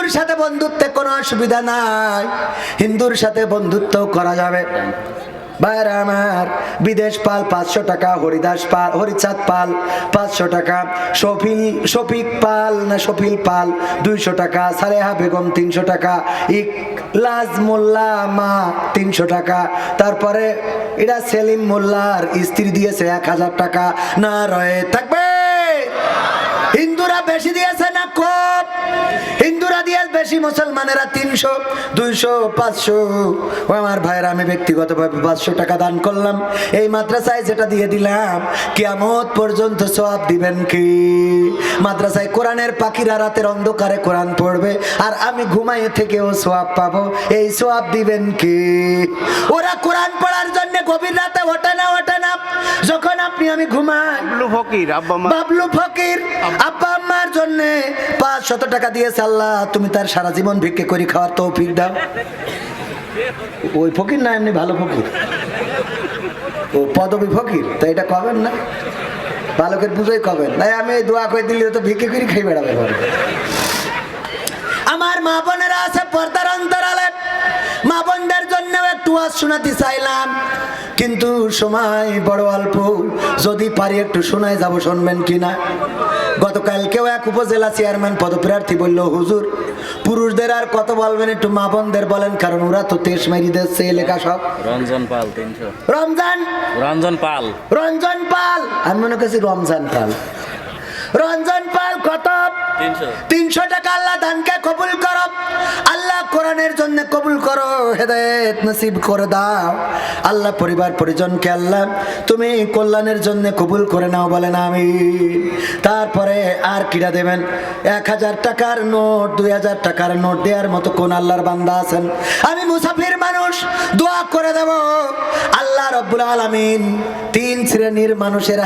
হিন্দুর সাথে বন্ধুত্বে কোনো অসুবিধা নাই। হিন্দুর সাথে বন্ধুত্ব করা যাবে। আমার, বিদেশ পাল পাঁচশো টাকা, হরিদাস পাল, হরিচাঁদ পাল পাঁচশো টাকা, শফিল, শফিক পাল না শফিল পাল দুইশো টাকা সারেহা বেগম তিনশো টাকা ইকলাস মোল্লা মা তিনশো টাকা। তারপরে এটা সেলিম মোল্লার স্ত্রী দিয়েছে এক হাজার টাকা। না রয়ে থাকবে। হিন্দুরা বেশি দিয়েছে না কম? হিন্দুরা দিয়ে বেশি মুসলমানেরা তিনশো দুইশো পাঁচশো। ও আমার ভাইয়ের আমি ব্যক্তিগতভাবে পাঁচশো টাকা দান করলাম। এই মাদ্রাসায় যেটা দিয়ে দিলাম কিয়ামত পর্যন্ত সওয়াব দিবেন কি? মাদ্রাসায় কোরআনের পাখিরা রাতের অন্ধকারে কোরআন পড়বে আর আমি ঘুমাইয়ে থেকেও সোয়াব পাবো। এই সোয়াব দিবেন কি? ওরা কোরআন পড়ার জন্য গভীর রাতে ওঠে না ওঠে না। যখন আপনি আমি ঘুমাই বাবলু ফকির বাবলু ফকির পাঁচ শত টাকা দিয়েছে আল্লাহ, তুমি তার সারা জীবন ভিক্ষে করে খাওয়ার তৌফিক দাও। ওই ফকির না, এমনি ভালো ফকির? ও পদবী ফকির? তো এটা কবেন না? বালকের পুজোই কবেন? তাই আমি এই দোয়া করে দিলে তো ভিক্ষে করে খাই বেড়াবে আমার মা বোনেরা আছে পর্দার অন্তরালে। মা বোনদের জন্য একটু শোনাতে চাইলাম। কিন্তু সময় বড় অল্প যদি পারি একটু শোনায় যাব শুনবেন কিনা? গতকালকেও এক উপজেলা চেয়ারম্যান পদপ্রার্থী বলল হুজুর পুরুষদের আর কত বলবেন একটু মা বোনদের বলেন কারণ ওরা তো তেস মেরি দিচ্ছে এলাকা সব। রঞ্জন পাল তিনশো। রমজান? রঞ্জন পাল। রঞ্জন পাল? আমি মনে করছি রমজান পাল। রঞ্জন পাল কত? তিনশো। তিনশো টাকা আল্লাহ ধানকে কবুল করো। কোরআনের জন্য কবুল করো, হেদায়েত নসিব করে দাও। আল্লাহ পরিবার পরিজনকে আল্লাহ, তুমি কল্যাণের জন্য কবুল করে নাও বলেন আমি তারপরে আর কিরা দেবেন? এক হাজার টাকার নোট, দুই হাজার টাকার নোট দেওয়ার মতো কোন আল্লাহর বান্দা আছেন? আমি মুসাফির মানুষ, দোয়া করে দেব। আল্লাহ রব্বুল আলামিন তিন শ্রেণির মানুষের